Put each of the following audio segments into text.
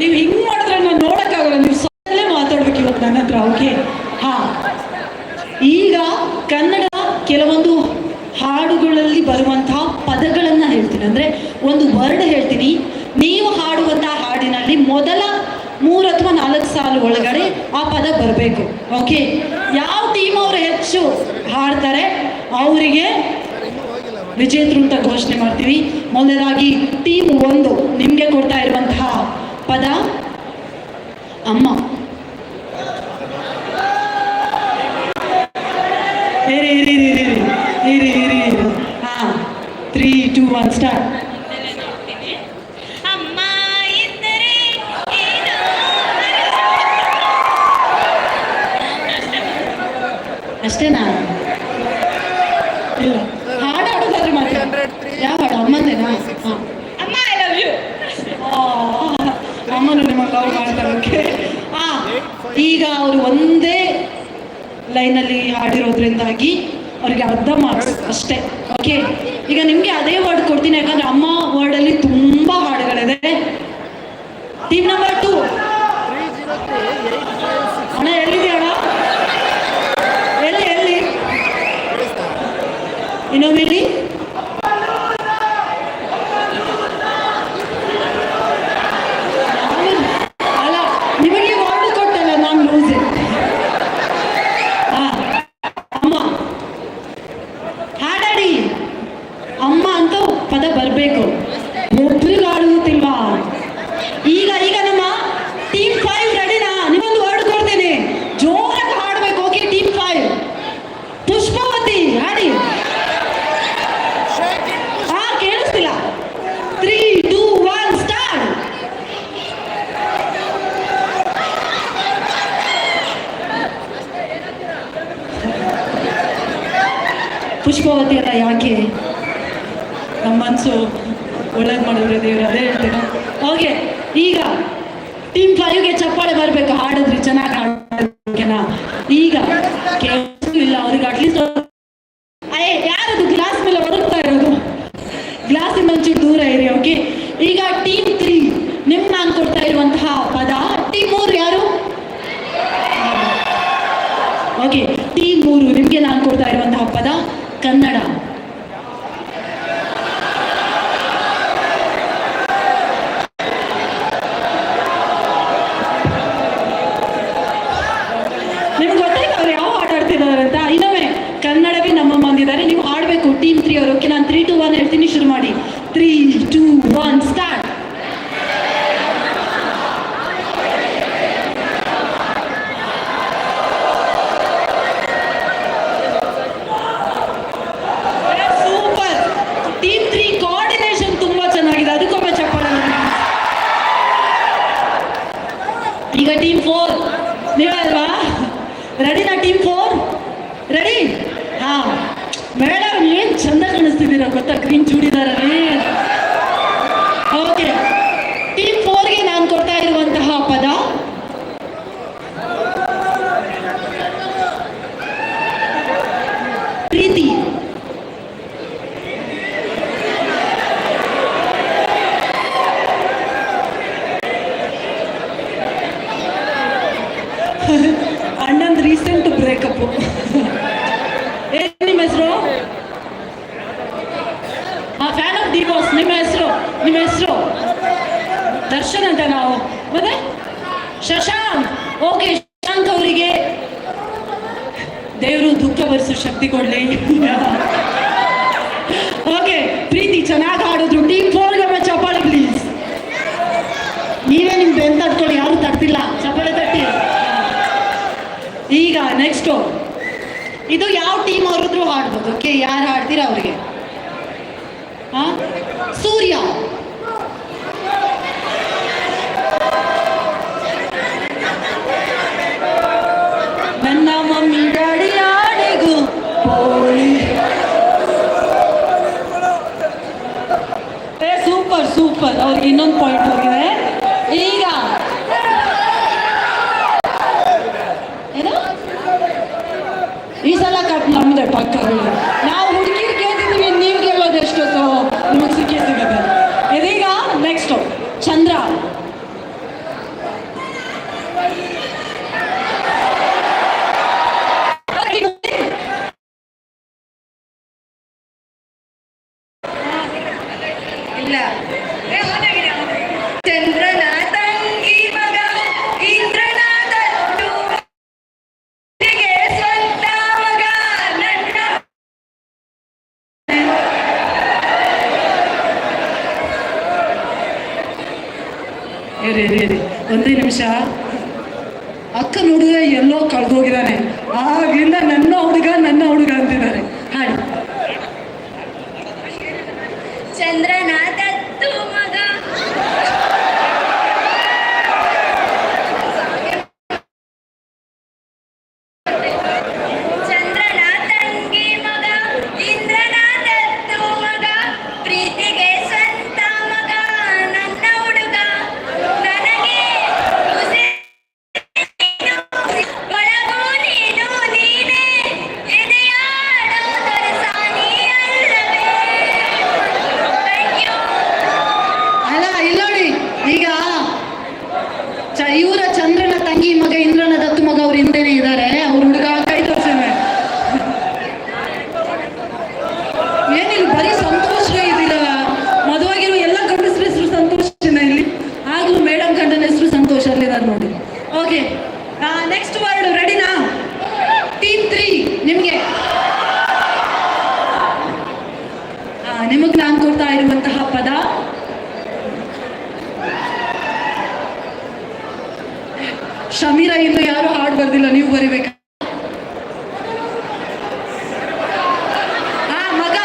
ನೀವು ಹಿಂಗ್ ಮಾಡಿದ್ರೆ ನಾನು ನೋಡಕ್ಕಾಗಲ್ಲ. ನೀವು ಸೊಲ್ಲೇ ಮಾತಾಡ್ಬೇಕು ಇವತ್ತು ನನ್ನ ಹತ್ರ ಓಕೆ ಹಾ. ಈಗ ಕನ್ನಡ ಕೆಲವೊಂದು ಹಾಡುಗಳಲ್ಲಿ ಬರುವಂತಹ ಪದಗಳನ್ನ ಹೇಳ್ತೀನಿ. ಅಂದ್ರೆ ಒಂದು ವರ್ಡ್ ಹೇಳ್ತೀನಿ. ನೀವು ಹಾಡುವಂತಹ ಹಾಡಿನಲ್ಲಿ ಮೊದಲ ಮೂರು ಅಥವಾ ನಾಲ್ಕು ಸಾಲು ಒಳಗಡೆ ಆ ಪದ ಬರಬೇಕು ಓಕೆ ಯಾವ ಟೀಮ್ ಅವರು ಹೆಚ್ಚು ಹಾಡ್ತಾರೆ, ಅವರಿಗೆ ವಿಜೇತರು ಅಂತ ಘೋಷಣೆ ಮಾಡ್ತೀವಿ. ಮೊದಲಾಗಿ ಟೀಮ್ ಒಂದು ನಿಮಗೆ ಕೊಡ್ತಾ ಇರುವಂತಹ ಪದ ಅಮ್ಮ ಇರಿ ಇರಿ ಇರಿ ಇರಿ ಇರಿ ಇರಿ ಇರಿ ಹಾ ತ್ರೀ ಟೂ ಒನ್ ಸ್ಟಾರ್ಟ್ ಅಮ್ಮ ಎಂದರೆ ಏನು ಅಷ್ಟೇನಾ ಇಲ್ಲ ಹಾಡು ಹಾಡೋದಾದ್ರೆ ಮಾತ್ರ ಯಾವ ಹಾಡು ಅಮ್ಮಂದೇನಾ ಹಾಂ ಅಮ್ಮ ಐ ಲವ್ ಯು ಅಮ್ಮನು ನಿಮ್ಮ ಲವ್ ಮಾಡ್ತಾರೆ ಓಕೆ ಆ ಈಗ ಅವರು ಒಂದೇ ಲೈನಲ್ಲಿ ಹಾಡಿರೋದ್ರಿಂದಾಗಿ ಅವ್ರಿಗೆ ಅರ್ಧ ಮಾರ್ಕ್ಸ್ ಅಷ್ಟೇ. ಓಕೆ ಈಗ ನಿಮಗೆ ಅದೇ ವರ್ಡ್ ಕೊಡ್ತೀನಿ ಯಾಕಂದ್ರೆ ಅಮ್ಮ ವರ್ಡಲ್ಲಿ ತುಂಬ ಹಾಡುಗಳಿದೆ. ಟೀಮ್ ನಂಬರ್ ಟೂ ಹಣ ಎಲ್ಲಿ ಎಲ್ಲಿ ಇನ್ನೊಮ್ಮೆ ಇಲ್ಲಿ ಅಲ್ಲ ನಿಮಗೆ ವರ್ಡ್ ಕೊಟ್ಟಲ್ಲ ನಾನು ಲೂಸ್ ಹಾ ಅಮ್ಮ ಹಾಡಾಡಿ ಅಮ್ಮ ಅಂತ ಪದ ಬರಬೇಕು. ಒಬ್ರಿಗೆ ಆಡುತ್ತಿಲ್ವಾ ಈಗ ಈಗ ನಮ್ಮ ಟೀಮ್ ಫೈವ್ ರೆಡಿನಾ ನಿಮ್ಮೊಂದು ವರ್ಡ್ ಕೊಡ್ತೇನೆ. ಜೋರಾಗಿ ಹಾಡ್ಬೇಕು. ಓಕೆ ಟೀಮ್ ಫೈವ್ ಪುಷ್ಪವತಿ ಹಾಡಿ ಹಾ ಕೇಳಿಸ್ತಿಲ್ಲ. Three two one start Pushpavati ಅಲ್ಲ ಯಾಕೆ? ನಮ್ಮ ಮನಸ್ಸು ಒಳ್ಳೇದು ಮಾಡಿದ್ರೆ ದೇವ್ರು ಅದೇ ಓಕೆ ಈಗ ಟೀಮ್ ಫೈವ್ಗೆ ಚಪ್ಪಾಳೆ ಬರಬೇಕು, ಹಾಡಿದ್ರಿ ಚೆನ್ನಾಗಿ ಹಾಡೋಕೆನಾ ಈಗ ಇಲ್ಲ, ಅವ್ರಿಗೆ ಅಟ್ಲೀಸ್ಟ್ ಅಯ್ಯ, ಯಾರದು ಗ್ಲಾಸ್ ಮೇಲೆ ಒರಗ್ತಾ ಇರೋದು? ಗ್ಲಾಸಿಂದ ಒಂಚೂರು ದೂರ ಇರಿ ಓಕೆ ಈಗ ಟೀಮ್ ತ್ರೀ ನಿಮ್ ನಾನು ಕೊಡ್ತಾ ಇರುವಂತಹ ಪದ ಟೀಮ್ ಮೂರು ಯಾರು? ಓಕೆ ಟೀಮ್ ಮೂರು, ನಿಮಗೆ ನಾನು ಕೊಡ್ತಾ ಇರುವಂತಹ ಪದ ಕನ್ನಡ ನಿಮ್ಗೆ ಗೊತ್ತಾಯ್ತು ಅವ್ರು ಯಾವ ಆಟ ಆಡ್ತಿದ್ದಾರೆ ಅಂತ ಇನ್ನೊಮ್ಮೆ ಕನ್ನಡವೇ ನಮ್ಮ ಬಂದಿದ್ದಾರೆ ನೀವು ಆಡಬೇಕು ಟೀಮ್ ತ್ರೀ ಅವರು ಓಕೆ ನಾನು ತ್ರೀ ಟು ಒನ್ ಹೇಳ್ತೀನಿ ಶುರು ಮಾಡಿ three two one start super team three coordination ತುಂಬಾ ಚೆನ್ನಾಗಿದೆ ಅದಕ್ಕೊಮ್ಮೆ ಚಪ್ಪಾಳೆ ಮಾಡಿ. ಈಗ ಟೀಮ್ ಫೋರ್ ನೀವೇ ಅಲ್ವಾ ರೆಡಿನಾ ಟೀಮ್ ಫೋರ್ ರೆಡಿ ಹಾ ಮೇಡಮ್ ಏನ್ ಚಂದ ಕಾಣಿಸ್ತಿದ್ದೀರಾ ಗೊತ್ತಾ? ಗ್ರೀನ್ ಚೂಡಿದಾರಲ್ಲಿ ಓಕೆ ಟೀಮ್ ಫೋರ್ಗೆ ನಾನು ಕೊಡ್ತಾ ಇರುವಂತಹ ಪದ ಪ್ರೀತಿ ಅಣ್ಣಂದು ರೀಸೆಂಟ್ ಬ್ರೇಕಪ್ ಏನ್ ನಿಮ್ಮ ಹೆಸರು ಆ ಫ್ಯಾನ್ ಆಫ್ ಡಿವೋರ್ಸ್ ನಿಮ್ಮ ಹೆಸರು ನಿಮ್ಮ ಹೆಸರು ದರ್ಶನ್ ಅಂತ ನಾವು ಮತ್ತೆ ಶಶಾಂಕ್ ಓಕೆ ಶಶಾಂಕ್ ಅವರಿಗೆ. ದೇವರು ದುಃಖ ಭರಿಸೋ ಶಕ್ತಿ ಕೊಡ್ಲಿ. ಓಕೆ, ಪ್ರೀತಿ, ಚೆನ್ನಾಗಿ ಆಡಿದ್ರು ಟೀಮ್ ಫೋರ್ಗೆ ಚಪ್ಪಾಳೆ ಪ್ಲೀಸ್ ನೀವೇ ನಿಮ್ ಬೆನ್ ತಟ್ಕೊಳ್ಳಿ ಯಾರು ತಟ್ಟಿಲ್ಲ ಚಪ್ಪಾಳೆ ತಟ್ಟಿ. ಈಗ ನೆಕ್ಸ್ಟು ಇದು ಯಾವ ಟೀಮ್ ಅವ್ರದ್ರು ಹಾಡ್ಬೋದು. ಓಕೆ ಯಾರು ಹಾಡ್ತೀರಾ ಅವ್ರಿಗೆ? ಸೂರ್ಯ. ಸೂಪರ್ ಅವ್ರಿಗೆ ಇನ್ನೊಂದು ಪಾಯಿಂಟ್ ಹೋಗಿದೆ ಈಗ ಏನು? ಈ ಸಲ ಕಟ್ ನಮ್ದೆ ಪಕ್ಕ. ಇರಿ ಇರಿ ಒಂದೇ ನಿಮಿಷ. ಅಕ್ಕ ಹುಡುಗ ಎಲ್ಲೋ ಕಳ್ದೋಗಿದ್ದಾನೆ ಆಗಿಂದ ನನ್ನ ಹುಡುಗ ನನ್ನ ಹುಡುಗ ಅಂತಿದ್ದಾರೆ. ಹಾಡಿ. ಚಂದ್ರನ ದತ್ತು ಮಗ ಚಂದ್ರನ ತಂಗಿ ಮಗ ಇಂದ್ರನ ದತ್ತು ಮಗ ಪ್ರೀತಿಗೆ ಸ್ವಂತ ಮಗ ನನ್ನ ಹುಡುಗ ನನಗೆ ಉಸಿರು ಒಳಗೂ ನೀನು ನೀನೇ ಎದೆಯಾಡೋ ದೊರಸಾನಿ ಅಲ್ಲವೇ Thank you. ಅಲ್ಲ ಇಲ್ಲ ನೋಡಿ ಈಗ ಚ ಇವರ ಚಂದ್ರನ ತಂಗಿ ಮಗ ಇಂದ್ರನ ದತ್ತು ಮಗ ಅವ್ರ ಹಿಂದೆನೆ ಇದ್ದಾರೆ ಅವ್ರ ಹುಡುಗ ಕೈ ತೋರ್ಸೇನೆ ಏನಿಲ್ಲ ಬರೀ ಸಂತೋಷ ಇದಿರಲ್ಲ ಮದುವಾಗಿರೋ ಎಲ್ಲ ಗಂಡಸ್ರ ಹೆಸರು ಸಂತೋಷನ ಇಲ್ಲಿ ಆಗ್ಲೂ ಮೇಡಮ್ ಗಂಡನ ಹೆಸರು ಸಂತೋಷ ಅಲ್ಲಿದ್ದಾರೆ ನೋಡಿ ಓಕೆ ನೆಕ್ಸ್ಟ್ ವರ್ಡ್ ರೆಡಿನಾ ಟೀಮ್ ತ್ರೀ ನಿಮಗೆ ನಿಮಗೆ ನಾನು ಕೊಡ್ತಾ ಇರುವಂತಹ ಪದ ಶಮೀರ ಇನ್ನು ಯಾರು ಹಾಡು ಬರ್ದಿಲ್ಲ ನೀವು ಬರಿಬೇಕು ಹಾ ಮಗ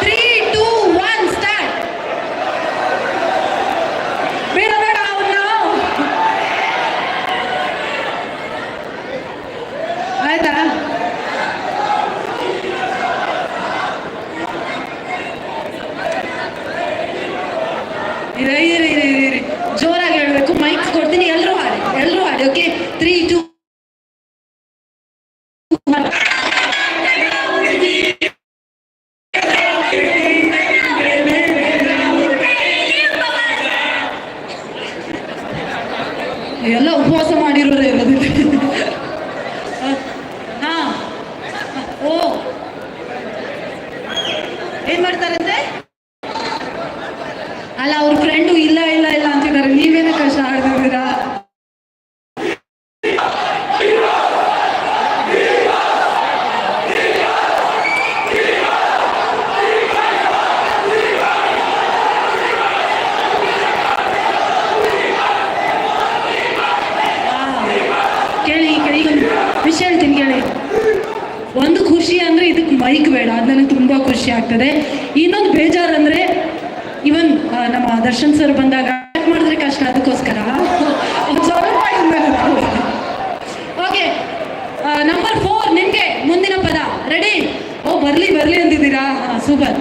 ತ್ರೀ ಟೂ ಒನ್ ಸ್ಟಾರ್ಟ್ ಬೇಡ ಬೇಡ ಅವನ್ನ ಆಯ್ತಾ ಇರಿ ಇರಿ ಇರಿ ಇರಿ, ಇರಿ ಜೋರಾಗಿ ಹೇಳ್ಬೇಕು ಮೈಕ್ ಕೊಡ್ತೀನಿ ಎಲ್ಲರೂ ಹಾಡಿ ಎಲ್ಲರೂ ಹಾಡಿ ಓಕೆ ತ್ರೀ ಟೂ ಎಲ್ಲ ಉಪವಾಸ ಮಾಡಿರೋರೇ ಇರೋದಿದೆ ಹಾ ಓ ಏನ್ ಮಾಡ್ತಾರಂತೆ ಅಲ್ಲ ಅವ್ರ ಫ್ರೆಂಡು ಇಲ್ಲ ಇಲ್ಲ ಇಲ್ಲ ಅಂತಿದ್ದಾರೆ ನೀವೇನ ಕಷ್ಟ ಆಡ್ತಿದ್ದೀರಾ ಆ, ಕೇಳಿ ಕೇಳಿ ಈಗ ಒಂದು ವಿಷಯ ಹೇಳ್ತೀನಿ ಕೇಳಿ ಒಂದು ಖುಷಿ ಅಂದ್ರೆ ಇದಕ್ಕೆ ಮೈಕ್ ಬೇಡ, ಅದು ನನಗೆ ತುಂಬಾ ಖುಷಿ ಆಗ್ತದೆ. ಇನ್ನೊಂದು ಬೇಜಾರು ಅಂದ್ರೆ ಇವನ್ ನಮ್ಮ ದರ್ಶನ್ ಸರ್ ಬಂದಾಗ ಮಾಡಿದ್ರೆ ಕಷ್ಟ, ಅದಕ್ಕೋಸ್ಕರ. ಓಕೆ ನಂಬರ್ ಫೋರ್ ನಿಮ್ಗೆ ಮುಂದಿನ ಪದ. ರೆಡಿ ಓ, ಬರ್ಲಿ ಬರ್ಲಿ ಅಂತಿದ್ದೀರಾ ಸೂಪರ್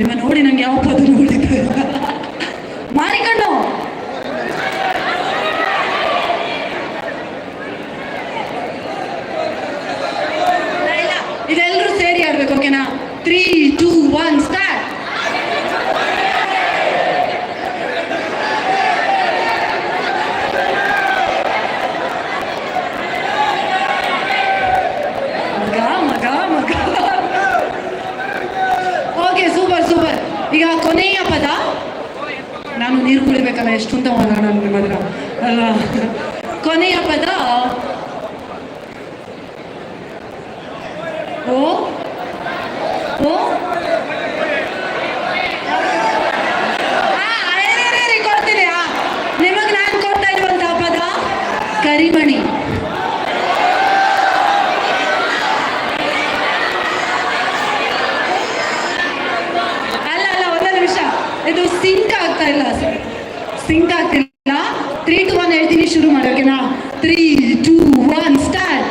ನಿಮ್ಮ ನೋಡಿ ನಂಗೆ ಯಾವ ಪದ ನೋಡಿದ್ದೆ? ಮಾರಿಕಣ್ಣು ಇದೆಲ್ಲರೂ ಸೇರಿ ಆಡ್ಬೇಕು ಓಕೆನಾ ತ್ರೀ ಟೂ ಒನ್ ಸ್ಟಾರ್ಟ್ ಮಗ ಮಗ ಮಗ ಓಕೆ ಸೂಪರ್ ಸೂಪರ್ ಈಗ ಕೊನೆಯ ಪದ ನಾನು ನೀರು ಕುಡಿಬೇಕಲ್ಲ ಎಷ್ಟು ಅಂತ ನಿಮ್ಮ ಹತ್ರ ಕೊನೆಯ ಪದ. ಓ. ಓ. ಕೊಡ್ತೀನಿ ನಿಮಗೆ ನಾನು ಕೊಡ್ತಾ ಇರುವಂತಹ ಪದ? ಕರಿಮಣಿ. ಅಲ್ಲ ಅಲ್ಲ ಒಂದೇ ನಿಮಿಷ. ಇದು ಸಿಂಕ್ ಆಗ್ತಾ ಇಲ್ಲ. ಸಿಂಕ್ ಆಗ್ತಿಲ್ಲ. ತ್ರೀ ಟು ಒನ್ ಹೇಳ್ತೀನಿ, ಶುರು ಮಾಡೋಕೆನಾ ತ್ರೀ ಟೂ ಒನ್ ಸ್ಟಾರ್ಟ್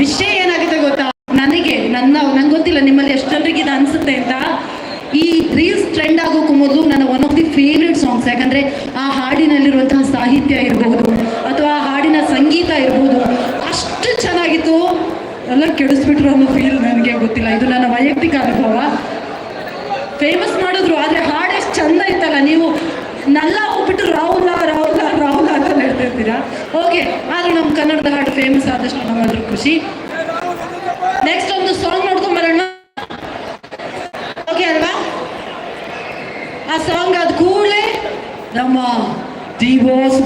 ವಿಷಯ ಏನಾಗುತ್ತೆ ಗೊತ್ತಾ? ನನಗೆ, ನನ್ನ, ನಂಗೆ ಗೊತ್ತಿಲ್ಲ ನಿಮ್ಮಲ್ಲಿ ಎಷ್ಟು ಇದು ಅನ್ಸುತ್ತೆ ಅಂತ. ರೀಲ್ಸ್ ಟ್ರೆಂಡ್ ಆಗೋಕ್ಕೂ ಮೊದಲು ನನ್ನ one of the favourite songs ಯಾಕಂದರೆ ಆ ಹಾಡಿನಲ್ಲಿರುವಂತಹ ಸಾಹಿತ್ಯ ಇರಬಹುದು ಅಥವಾ ಆ ಹಾಡಿನ ಸಂಗೀತ ಇರಬಹುದು ಎಲ್ಲ ಕೆಡಿಸ್ಬಿಟ್ರು ಅನ್ನೋ ಫೀಲ್ ನನಗೆ ಗೊತ್ತಿಲ್ಲ. ಇದು ನನ್ನ ವೈಯಕ್ತಿಕ ಅನುಭವ. ಫೇಮಸ್ ಮಾಡಿದ್ರು, ಆದರೆ ಹಾಡು ಎಷ್ಟು ಚಂದ ಇತ್ತಲ್ಲ. ನೀವು ನಲ್ಲ ಹೋಗ್ಬಿಟ್ಟು ರಾಹುಲ ರಾಹುಲ ರಾಹುಲ ಅಂತ ಹೇಳ್ತಿರ್ತೀರಾ? ಓಕೆ ಆದರೆ ನಮ್ಮ ಕನ್ನಡದ ಹಾಡು ಫೇಮಸ್ ಆದಷ್ಟು ನಮ್ಮಾದರೂ ಖುಷಿ. Next ನಮ್ಮ ಡಿ ಬಾಸ್